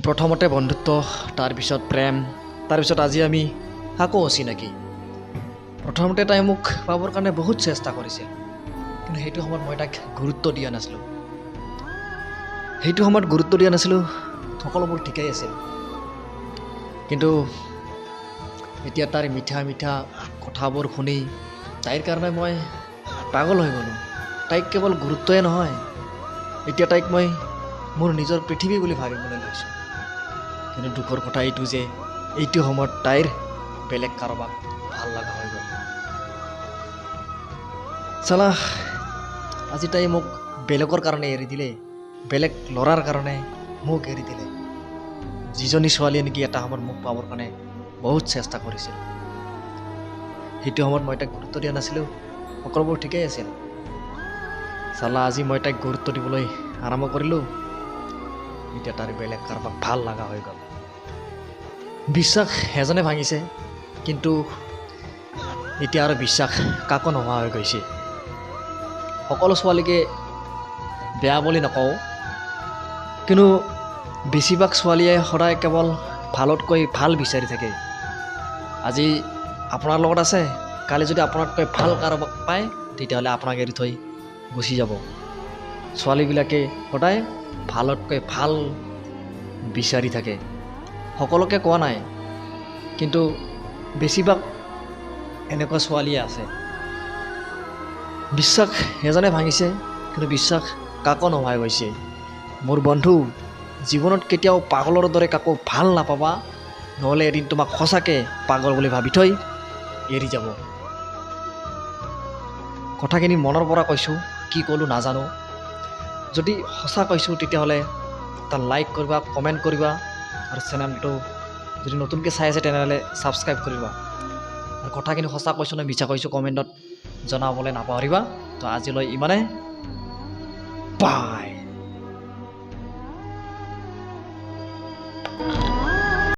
প্ৰথমতে বন্ধুত্ব তাৰপিছত প্ৰেম তাৰপিছত আজি আমি আকৌ অচিনাকি প্ৰথমতে তাই মোক পাবৰ কাৰণে বহুত চেষ্টা কৰিছিল কিন্তু সেইটো সময়ত মই তাক গুৰুত্ব দিয়া নাছিলোঁ। সেইটো সময়ত গুৰুত্ব দিয়া নাছিলোঁ সকলোবোৰ ঠিকেই আছিল। কিন্তু এতিয়া তাৰ মিঠা মিঠা কথাবোৰ শুনি তাইৰ কাৰণে মই পাগল হৈ গ'লোঁ। তাইক কেৱল গুৰুত্বই নহয় এতিয়া তাইক মই মোৰ নিজৰ পৃথিৱী বুলি ভাবিবলৈ লৈছোঁ। কিন্তু দুখৰ কথা এইটো যে এইটো সময়ত তাইৰ বেলেগ কাৰোবাক ভাল লগা হৈ গ'ল। চালা আজি তাই মোক বেলেগৰ কাৰণে এৰি দিলে বেলেগ ল'ৰাৰ কাৰণে মোক এৰি দিলে। যিজনী ছোৱালীয়ে নেকি এটা সময়ত মোক পাবৰ কাৰণে বহুত চেষ্টা কৰিছিল। সেইটো সময়ত মই তাইক গুৰুত্ব দিয়া নাছিলোঁ সকলোবোৰ ঠিকেই আছিল। চালা আজি মই তাইক গুৰুত্ব দিবলৈ আৰম্ভ কৰিলোঁ। এতিয়া তাৰ বেলেগ কাৰোবাক ভালো লগা হৈ গ'ল। বিশ্বাস এজনে ভাঙিছে, কিন্তু এতিয়া আৰু বিশ্বাস কাকো নোহোৱা হৈ গৈছে। সকলো ছোৱালীকে বেয়া বুলি নকওঁ, কিন্তু বেছিভাগ ছোৱালীয়ে সদায় কেৱল ভালতকৈ ভালো বিচাৰি থাকে। আজি আপোনাৰ লগত আছে, কালি যদি আপোনাতকৈ ভালো কাৰোবাক পায়, তেতিয়াহ'লে আপোনাক এৰি থৈ গুচি যাব। ছোৱালীবিলাকে সদায় ভালতকৈ ভালো বিচাৰি থাকে। সকলোকে কোৱা নাই, কিন্তু বেছিভাগ এনেকুৱা ছোৱালীয়ে আছে। বিশ্বাস এজনে ভাঙিছে, কিন্তু বিশ্বাস কাকো নোহোৱাই গৈছে। মোৰ বন্ধু, জীৱনত কেতিয়াও পাগলৰ দৰে কাকো ভালো নাপাবা, নহ'লে এদিন তোমাক সঁচাকৈ পাগল বুলি ভাবি থৈ এৰি যাব। কথাখিনি মনৰ পৰা কৈছোঁ, কি ক'লোঁ নাজানো। যদি সঁচা কৈছোঁ তেতিয়াহ'লে এটা লাইক কৰিবা কমেণ্ট কৰিবা আৰু চেনেলটো যদি নতুনকৈ চাই আছে তেনেহ'লে ছাবস্ক্ৰাইব কৰিবা। আৰু কথাখিনি সঁচা কৈছোঁ নে মিছা কৈছোঁ কমেণ্টত জনাবলৈ নাপাহৰিবা। তো আজিলৈ ইমানে পায়